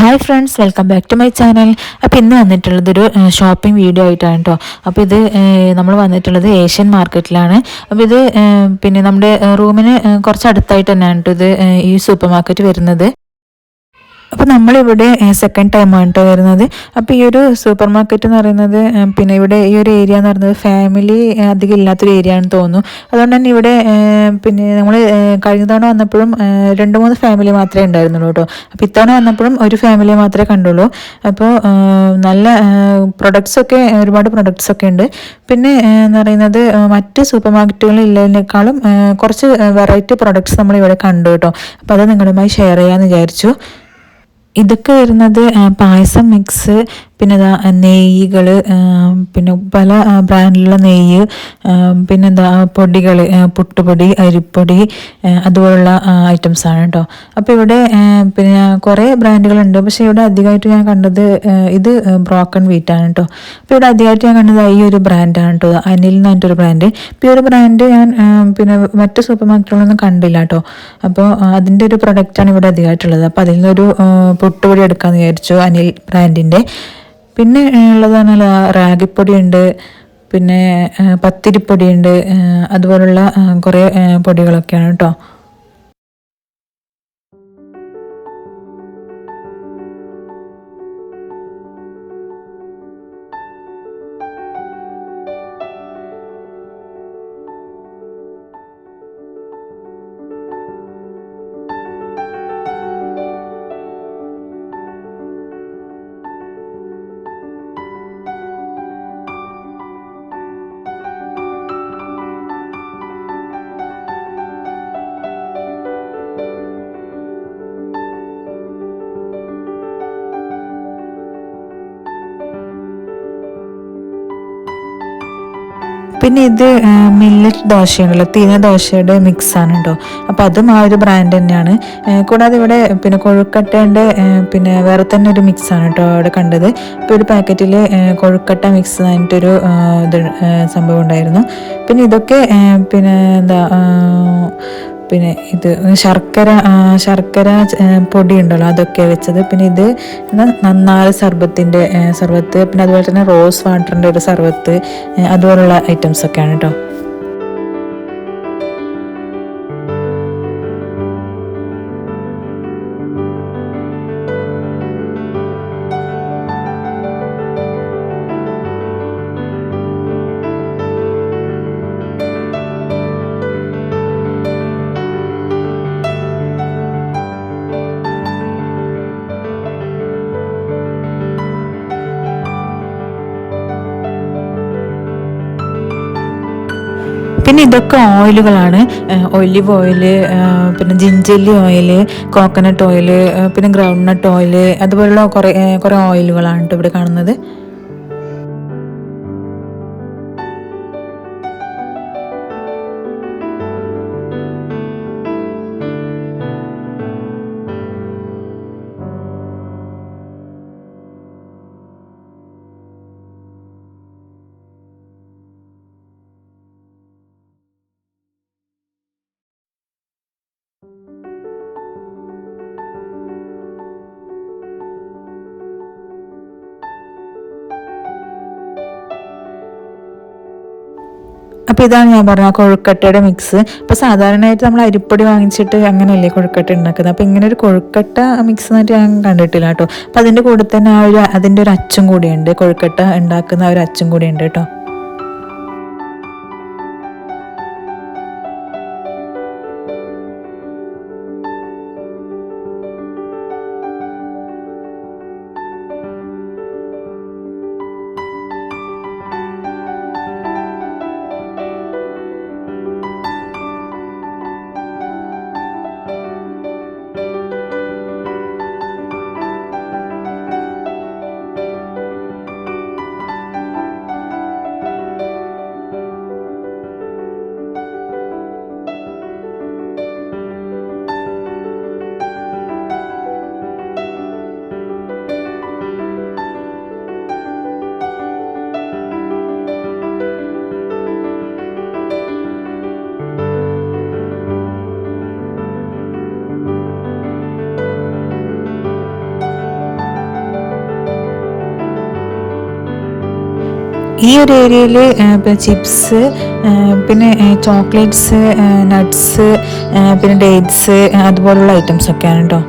Hi friends welcome back to my channel. അപ്പോൾ ഇന്ന് വന്നിട്ടുള്ളത് ഒരു ഷോപ്പിംഗ് വീഡിയോ ആയിട്ടാണ് കേട്ടോ അപ്പോൾ ഇത് നമ്മൾ വന്നിട്ടുള്ളത് ഏഷ്യൻ മാർക്കറ്റിലാണ്. അപ്പോൾ ഇത് പിന്നെ നമ്മുടെ റൂമിന് കുറച്ച് അടുത്തായിട്ട് തന്നെയാണ് കേട്ടോ ഇത് ഈ സൂപ്പർ മാർക്കറ്റ് വരുന്നത്. അപ്പോൾ നമ്മളിവിടെ സെക്കൻഡ് ടൈം ആണ് കേട്ടോ വരുന്നത്. അപ്പോൾ ഈ ഒരു സൂപ്പർ മാർക്കറ്റ് എന്ന് പറയുന്നത് പിന്നെ ഇവിടെ ഈ ഒരു ഏരിയ എന്ന് പറയുന്നത് ഫാമിലി അധികം ഇല്ലാത്തൊരു ഏരിയ ആണെന്ന് തോന്നുന്നു. അതുകൊണ്ട് തന്നെ ഇവിടെ പിന്നെ നമ്മൾ കഴിഞ്ഞ തവണ വന്നപ്പോഴും രണ്ട് മൂന്ന് ഫാമിലി മാത്രമേ ഉണ്ടായിരുന്നുള്ളൂ കേട്ടോ. അപ്പോൾ ഇത്തവണ വന്നപ്പോഴും ഒരു ഫാമിലി മാത്രമേ കണ്ടുള്ളൂ. അപ്പോൾ നല്ല പ്രൊഡക്ട്സ് ഒക്കെ ഒരുപാട് പ്രൊഡക്ട്സ് ഒക്കെ ഉണ്ട്. പിന്നെ എന്ന് പറയുന്നത് മറ്റ് സൂപ്പർ മാർക്കറ്റുകളിൽ ഇല്ലതിനേക്കാളും കുറച്ച് വെറൈറ്റി പ്രൊഡക്ട്സ് നമ്മൾ ഇവിടെ കണ്ടു കേട്ടോ. അപ്പോൾ അത് നിങ്ങളുമായി ഷെയർ ചെയ്യാമെന്ന് വിചാരിച്ചു. ഇതൊക്കെ വരുന്നത് പായസം മിക്സ് പിന്നെ നെയ്യുകൾ പിന്നെ പല ബ്രാൻഡിലുള്ള നെയ്യ് പിന്നെന്താ പൊടികൾ പുട്ടുപൊടി അരിപ്പൊടി അതുപോലുള്ള ഐറ്റംസ് ആണ് കേട്ടോ അപ്പോൾ ഇവിടെ പിന്നെ കുറേ ബ്രാൻഡുകളുണ്ട്. പക്ഷേ ഇവിടെ അധികമായിട്ട് ഞാൻ കണ്ടത് ഇത് ബ്രോക്കൺ വീറ്റ് ആണ് കേട്ടോ അപ്പോൾ ഇവിടെ അധികമായിട്ട് ഞാൻ കണ്ടത് ഈ ഒരു ബ്രാൻഡാണ് കേട്ടോ അനിൽ എന്ന് പറഞ്ഞിട്ടൊരു ബ്രാൻഡ് ഇപ്പോൾ ഈ ഒരു ബ്രാൻഡ് ഞാൻ പിന്നെ മറ്റ് സൂപ്പർ മാർക്കറ്റുകളൊന്നും കണ്ടില്ല കേട്ടോ അപ്പോൾ അതിന്റെ ഒരു പ്രൊഡക്റ്റാണ് ഇവിടെ അധികമായിട്ടുള്ളത്. അപ്പോൾ അതിൽ നിന്നൊരു പുട്ടുപൊടി എടുക്കാമെന്ന് വിചാരിച്ചു അനിൽ ബ്രാൻഡിന്റെ പിന്നെ ഉള്ളതാണ് റാഗിപ്പൊടിയുണ്ട് പിന്നെ പത്തിരിപ്പൊടിയുണ്ട് അതുപോലുള്ള കുറേ പൊടികളൊക്കെയാണ് കേട്ടോ പിന്നെ ഇത് മില്ലറ്റ് ദോശയുണ്ടല്ലോ തീന ദോശയുടെ മിക്സ് ആണ് കേട്ടോ അപ്പോൾ അതും ആ ഒരു ബ്രാൻഡ് തന്നെയാണ്. കൂടാതെ ഇവിടെ പിന്നെ കൊഴുക്കട്ടേന്റെ പിന്നെ വേറെ തന്നെ ഒരു മിക്സ് ആണ് കേട്ടോ അവിടെ കണ്ടത്. ഇപ്പോൾ ഒരു പാക്കറ്റിൽ കൊഴുക്കട്ട മിക്സ് ആയിട്ടൊരു ഇത് സംഭവം ഉണ്ടായിരുന്നു. പിന്നെ ഇതൊക്കെ പിന്നെ എന്താ പിന്നെ ഇത് ശർക്കര ശർക്കര പൊടി ഉണ്ടല്ലോ അതൊക്കെ വെച്ചത്. പിന്നെ ഇത് നന്നാറ് സർബത്തിന്റെ സർബത്ത്. പിന്നെ അതുപോലെ തന്നെ റോസ് വാട്ടറിന്റെ ഒരു സർബത്ത് അതുപോലുള്ള ഐറ്റംസ് ഒക്കെയാണ് കേട്ടോ പിന്നെ ഇതൊക്കെ ഓയിലുകളാണ്. ഒലിവ് ഓയിൽ പിന്നെ ജിഞ്ചല്ലി ഓയിൽ കോക്കനട്ട് ഓയിൽ പിന്നെ ഗ്രൗണ്ട് നട്ട് ഓയിൽ അതുപോലുള്ള കുറേ കുറേ ഓയിലുകളാണ് കേട്ടോ ഇവിടെ കാണുന്നത്. അപ്പോൾ ഇതാണ് ഞാൻ പറഞ്ഞ കൊഴുക്കട്ടയുടെ മിക്സ് ഇപ്പോൾ സാധാരണയായിട്ട് നമ്മൾ അരിപ്പൊടി വാങ്ങിച്ചിട്ട് അങ്ങനെയല്ലേ കൊഴുക്കട്ട ഉണ്ടാക്കുന്നത് അപ്പോൾ ഇങ്ങനെ ഒരു കൊഴുക്കട്ട മിക്സ് എന്നിട്ട് ഞാൻ കണ്ടിട്ടില്ല കേട്ടോ. അപ്പോൾ അതിന്റെ കൂടെ തന്നെ ആ ഒരു അതിന്റെ ഒരു അച്ചും കൂടിയുണ്ട്. കൊഴുക്കട്ട ഉണ്ടാക്കുന്ന ഒരു അച്ചും കൂടിയുണ്ട് കേട്ടോ. ഈ ഒരു ഏരിയയിൽ ചിപ്സ് പിന്നെ ചോക്ലേറ്റ്സ് നട്ട്സ് പിന്നെ ഡേറ്റ്സ് അതുപോലുള്ള ഐറ്റംസ് ഒക്കെയാണ് കേട്ടോ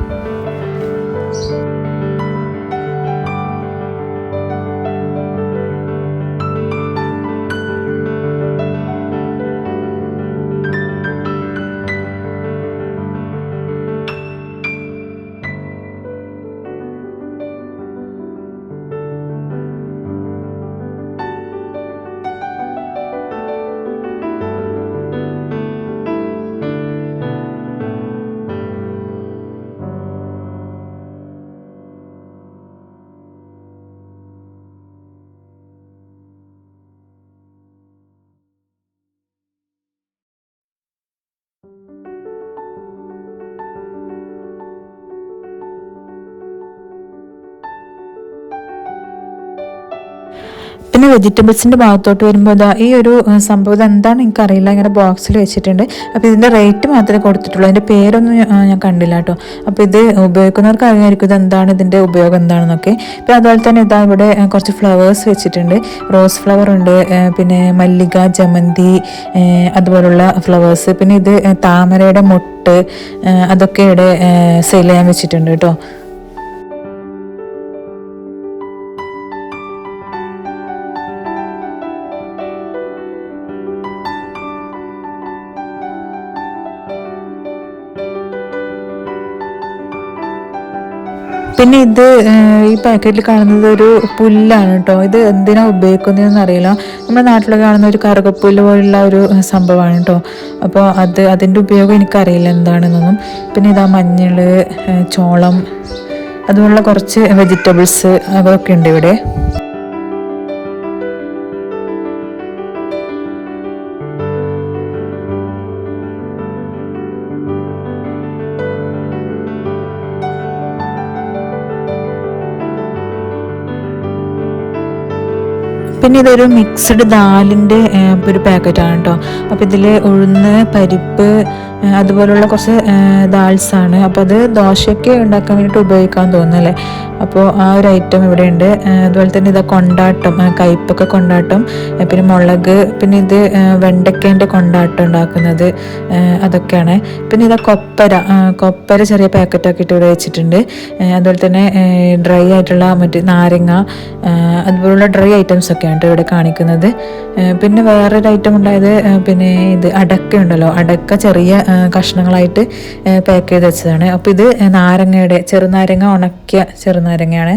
പിന്നെ വെജിറ്റബിൾസിന്റെ ഭാഗത്തോട്ട് വരുമ്പോൾ അതാ ഈ ഒരു സംഭവം എന്താണ് എനിക്കറിയില്ല. ഇങ്ങനെ ബോക്സിൽ വെച്ചിട്ടുണ്ട്. അപ്പോൾ ഇതിന്റെ റേറ്റ് മാത്രമേ കൊടുത്തിട്ടുള്ളൂ. അതിന്റെ പേരൊന്നും ഞാൻ കണ്ടില്ല കേട്ടോ. അപ്പോൾ ഇത് ഉപയോഗിക്കുന്നവർക്ക് അറിയാമായിരിക്കും ഇത് എന്താണ് ഇതിന്റെ ഉപയോഗം എന്താണെന്നൊക്കെ. പിന്നെ അതുപോലെ തന്നെ ഇതാ ഇവിടെ കുറച്ച് ഫ്ലവേഴ്സ് വെച്ചിട്ടുണ്ട്. റോസ് ഫ്ലവർ ഉണ്ട് പിന്നെ മല്ലിക ജമന്തി അതുപോലുള്ള ഫ്ലവേഴ്സ്. പിന്നെ ഇത് താമരയുടെ മുട്ട് അതൊക്കെ ഇവിടെ സെയിൽ ചെയ്യാൻ വെച്ചിട്ടുണ്ട് കേട്ടോ. പിന്നെ ഇത് ഈ പാക്കറ്റിൽ കാണുന്നത് ഒരു പുല്ലാണ് കേട്ടോ ഇത് എന്തിനാ ഉപയോഗിക്കുന്നതെന്ന് അറിയില്ല. നമ്മുടെ നാട്ടിൽ കാണുന്ന ഒരു കറുകപ്പുല്ല് പോലുള്ള ഒരു സംഭവമാണ് കേട്ടോ അപ്പോൾ അത് അതിന്റെ ഉപയോഗം എനിക്കറിയില്ല എന്താണെന്നൊന്നും. പിന്നെ ഇതാ മഞ്ഞൾ ചോളം അതുപോലുള്ള കുറച്ച് വെജിറ്റബിൾസ് അതൊക്കെ ഉണ്ട് ഇവിടെ. പിന്നെ ഇതൊരു മിക്സ്ഡ് ദാലിന്റെ ഒരു പാക്കറ്റാണ് കേട്ടോ അപ്പോൾ ഇതിൽ ഉഴുന്ന് പരിപ്പ് അതുപോലുള്ള കുറച്ച് ദാൽസാണ്. അപ്പോൾ അത് ദോശയ്ക്ക് ഉണ്ടാക്കാൻ വേണ്ടിയിട്ട് ഉപയോഗിക്കാൻ തോന്നുന്നല്ലേ അപ്പോൾ ആ ഒരു ഐറ്റം ഇവിടെ ഉണ്ട് അതുപോലെ തന്നെ ഇതാ കൊണ്ടാട്ടം കയ്പൊക്കെ കൊണ്ടാട്ടം പിന്നെ മുളക് പിന്നെ ഇത് വെണ്ടയ്ക്കേന്റെ കൊണ്ടാട്ടം ഉണ്ടാക്കുന്നത് അതൊക്കെയാണ്. പിന്നെ ഇതാ കൊപ്പര കൊപ്പര ചെറിയ പാക്കറ്റൊക്കെ ഇട്ട് ഇവിടെ വെച്ചിട്ടുണ്ട്. അതുപോലെ തന്നെ ഡ്രൈ ആയിട്ടുള്ള മറ്റ് നാരങ്ങ അതുപോലുള്ള ഡ്രൈ ഐറ്റംസ് ഒക്കെയാണ് ഇവിടെ കാണിക്കുന്നത്. പിന്നെ വേറൊരു ഐറ്റം ഉണ്ടായത് പിന്നെ ഇത് അടക്ക ഉണ്ടല്ലോ അടക്ക ചെറിയ കഷ്ണങ്ങളായിട്ട് പാക്ക് ചെയ്ത് വെച്ചതാണ്. അപ്പോൾ ഇത് നാരങ്ങയുടെ ചെറുനാരങ്ങ ഉണക്കിയ ചെറുനാരങ്ങയാണ്.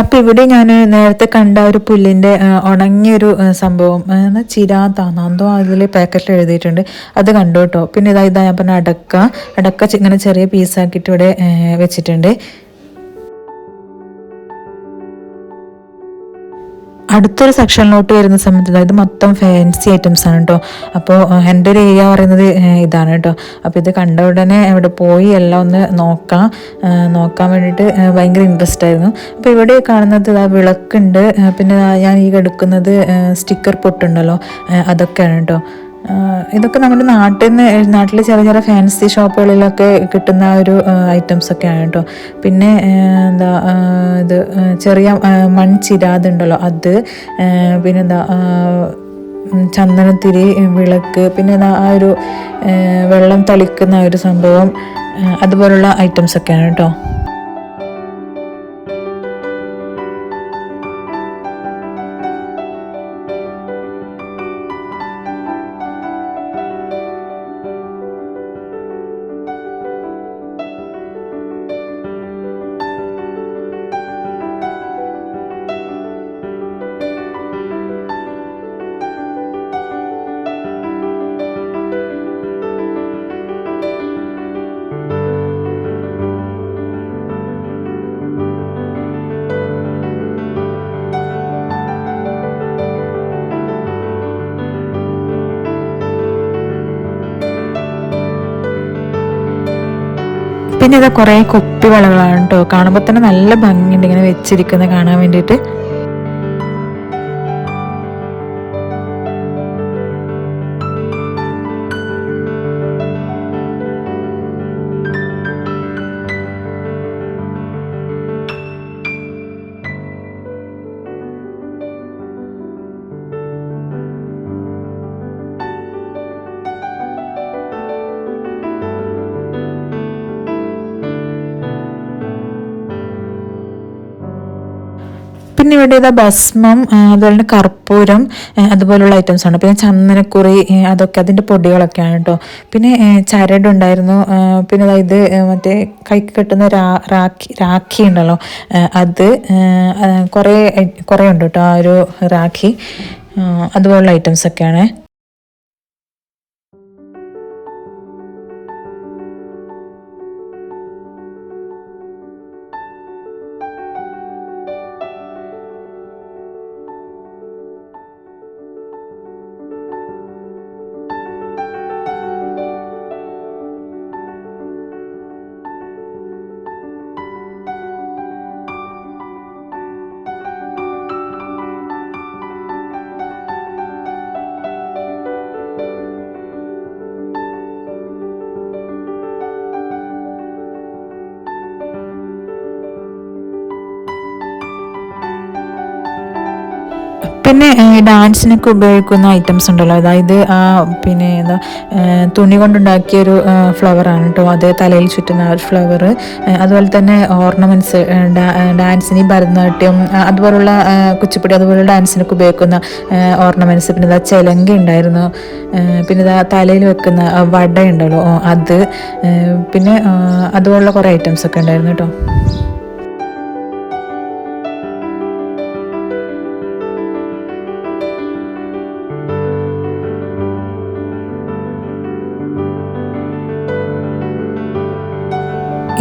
അപ്പൊ ഇവിടെ ഞാൻ നേരത്തെ കണ്ട ഒരു പുല്ലിന്റെ ഉണങ്ങിയൊരു സംഭവം ചിരാതാന്നോ എന്തോ അതിൽ പാക്കറ്റിൽ എഴുതിയിട്ടുണ്ട്. അത് കണ്ടു കേട്ടോ. പിന്നെ ഇതാ ഇതാ ഞാൻ പറഞ്ഞ അടക്ക. അടക്ക ഇങ്ങനെ ചെറിയ പീസാക്കിയിട്ട് ഇവിടെ വെച്ചിട്ടുണ്ട്. അടുത്തൊരു സെക്ഷനിലോട്ട് വരുന്ന സമയത്ത് അതായത് മൊത്തം ഫാൻസി ഐറ്റംസ് ആണ് കേട്ടോ അപ്പോൾ എന്റെ ഒരു ഏരിയ പറയുന്നത് ഇതാണ് കേട്ടോ അപ്പോൾ ഇത് കണ്ട ഉടനെ അവിടെ പോയി എല്ലാം ഒന്ന് നോക്കാം. നോക്കാൻ വേണ്ടിയിട്ട് ഭയങ്കര ഇൻട്രസ്റ്റ് ആയിരുന്നു. അപ്പോൾ ഇവിടെ കാണുന്നത് ആ വിളക്കുണ്ട്. പിന്നെ ഞാൻ ഈ എടുക്കുന്നത് സ്റ്റിക്കർ പൊട്ടുണ്ടല്ലോ. അതൊക്കെയാണ് കേട്ടോ ഇതൊക്കെ നമ്മുടെ നാട്ടിൽ നിന്ന് നാട്ടിൽ ചെറിയ ചെറിയ ഫാൻസി ഷോപ്പുകളിലൊക്കെ കിട്ടുന്ന ഒരു ഐറ്റംസ് ഒക്കെയാണ് കേട്ടോ. പിന്നെ എന്താ ഇത് ചെറിയ മൺചിരാതുണ്ടല്ലോ അത് പിന്നെ പിന്നെന്താ ചന്ദനത്തിരി വിളക്ക് പിന്നെ ആ ഒരു വെള്ളം തളിക്കുന്ന ഒരു സംഭവം അതുപോലുള്ള ഐറ്റംസ് ഒക്കെയാണ് കേട്ടോ. ഇത് കുറേ കുപ്പി വളകളാണ് കേട്ടോ. കാണുമ്പോൾ തന്നെ നല്ല ഭംഗിയുണ്ട് ഇങ്ങനെ വെച്ചിരിക്കുന്നത് കാണാൻ വേണ്ടിയിട്ട്. പിന്നെ ഇവിടെ ഇതാ ഭസ്മം അതുപോലെ തന്നെ കർപ്പൂരം അതുപോലുള്ള ഐറ്റംസ് ആണ്. പിന്നെ ചന്ദനക്കുറി അതൊക്കെ അതിന്റെ പൊടികളൊക്കെയാണ് കേട്ടോ പിന്നെ ചരടുണ്ടായിരുന്നു പിന്നെ ഇത് മറ്റേ കൈക്ക് കെട്ടുന്ന രാഖി രാഖി ഉണ്ടല്ലോ. അത് കുറേ കുറേ ഉണ്ട് കേട്ടോ ആ ഒരു രാഖി. അതുപോലുള്ള ഐറ്റംസ് ഡാൻസിനൊക്കെ ഉപയോഗിക്കുന്ന ഐറ്റംസ് ഉണ്ടല്ലോ. അതായത് ആ പിന്നെ എന്താ തുണി കൊണ്ടുണ്ടാക്കിയ ഒരു ഫ്ലവറാണ് കേട്ടോ അത് തലയിൽ ചുറ്റുന്ന ഒരു ഫ്ലവർ അതുപോലെ തന്നെ ഓർണമെന്റ്സ് ഡാൻസിന് ഭരതനാട്യം അതുപോലുള്ള കുച്ചിപ്പുടി അതുപോലുള്ള ഡാൻസിനൊക്കെ ഉപയോഗിക്കുന്ന ഓർണമെന്റ്സ് പിന്നെ ഇതാ ചെലങ്ക ഉണ്ടായിരുന്നു. പിന്നെ ഇതാ തലയിൽ വെക്കുന്ന വട ഉണ്ടല്ലോ. അത് പിന്നെ അതുപോലുള്ള കുറേ ഐറ്റംസ് ഒക്കെ ഉണ്ടായിരുന്നു കേട്ടോ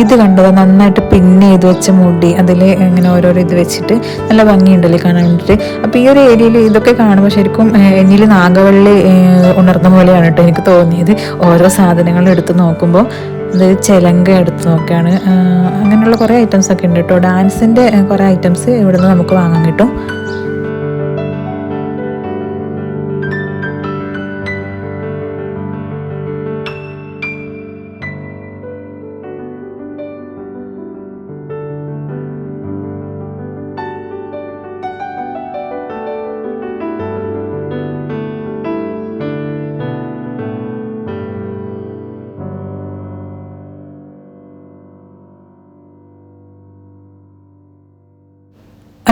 ഇത് കണ്ടത് നന്നായിട്ട് പിന്നെ ചെയ്ത് വെച്ച മൂടി അതിൽ ഇങ്ങനെ ഓരോരോ ഇത് വെച്ചിട്ട് നല്ല ഭംഗിയുണ്ടല്ലേ കാണാൻ വേണ്ടിയിട്ട് അപ്പോൾ ഈ ഒരു ഏരിയയിൽ ഇതൊക്കെ കാണുമ്പോൾ ശരിക്കും എന്നിൽ നാഗവള്ളി ഉണർന്ന പോലെയാണ് കേട്ടോ എനിക്ക് തോന്നിയത്. ഓരോ സാധനങ്ങൾ എടുത്ത് നോക്കുമ്പോൾ അത് ചിലങ്ക എടുത്ത് നോക്കുകയാണ് അങ്ങനെയുള്ള കുറേ ഐറ്റംസ് ഒക്കെ ഉണ്ട് കേട്ടോ. ഡാൻസിന്റെ കുറേ ഐറ്റംസ് ഇവിടുന്ന് നമുക്ക് വാങ്ങാൻ കിട്ടും.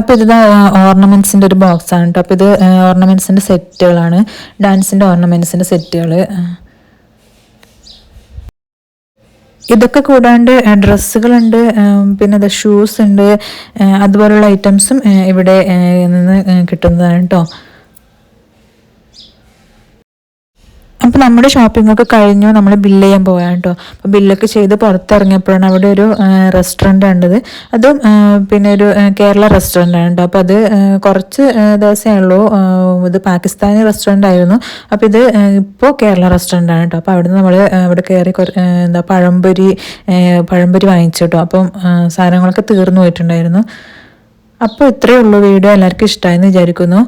അപ്പോൾ ഇത് ഓർണമെന്റ്സിന്റെ ഒരു ബോക്സ് ആണ് കേട്ടോ അപ്പോൾ ഇത് ഓർണമെന്റ്സിന്റെ സെറ്റുകളാണ്. ഡാൻസിന്റെ ഓർണമെന്റ്സിന്റെ സെറ്റുകൾ ഇതൊക്കെ കൂടാണ്ട് ഡ്രസ്സുകളുണ്ട് പിന്നെ അത് ഷൂസ് ഉണ്ട് അതുപോലുള്ള ഐറ്റംസും ഇവിടെ നിന്ന് കിട്ടുന്നതാണ് കേട്ടോ അപ്പോൾ നമ്മുടെ ഒക്കെ കഴിഞ്ഞു. നമ്മൾ ബില്ല് ചെയ്യാൻ പോകാൻ കേട്ടോ അപ്പോൾ ബില്ലൊക്കെ ചെയ്ത് പുറത്തിറങ്ങിയപ്പോഴാണ് അവിടെ ഒരു റെസ്റ്റോറന്റ് ഉണ്ടത് അതും പിന്നെ ഒരു കേരള റെസ്റ്റോറന്റ് ആണ് കേട്ടോ അപ്പോൾ അത് കുറച്ച് ദിവസമേ ഉള്ളൂ. ഇത് പാകിസ്ഥാനി റെസ്റ്റോറന്റ് ആയിരുന്നു. അപ്പോൾ ഇത് ഇപ്പോൾ കേരള റെസ്റ്റോറന്റ് ആണ് കേട്ടോ അപ്പോൾ അവിടുന്ന് നമ്മൾ അവിടെ കയറി എന്താ പഴംപൊരി പഴംപൊരി വാങ്ങിച്ചു കേട്ടോ അപ്പം സാധനങ്ങളൊക്കെ തീർന്നു പോയിട്ടുണ്ടായിരുന്നു. അപ്പോൾ ഇത്രയേ ഉള്ളൂ വീഡിയോ. എല്ലാവർക്കും ഇഷ്ടമായെന്ന് വിചാരിക്കുന്നു.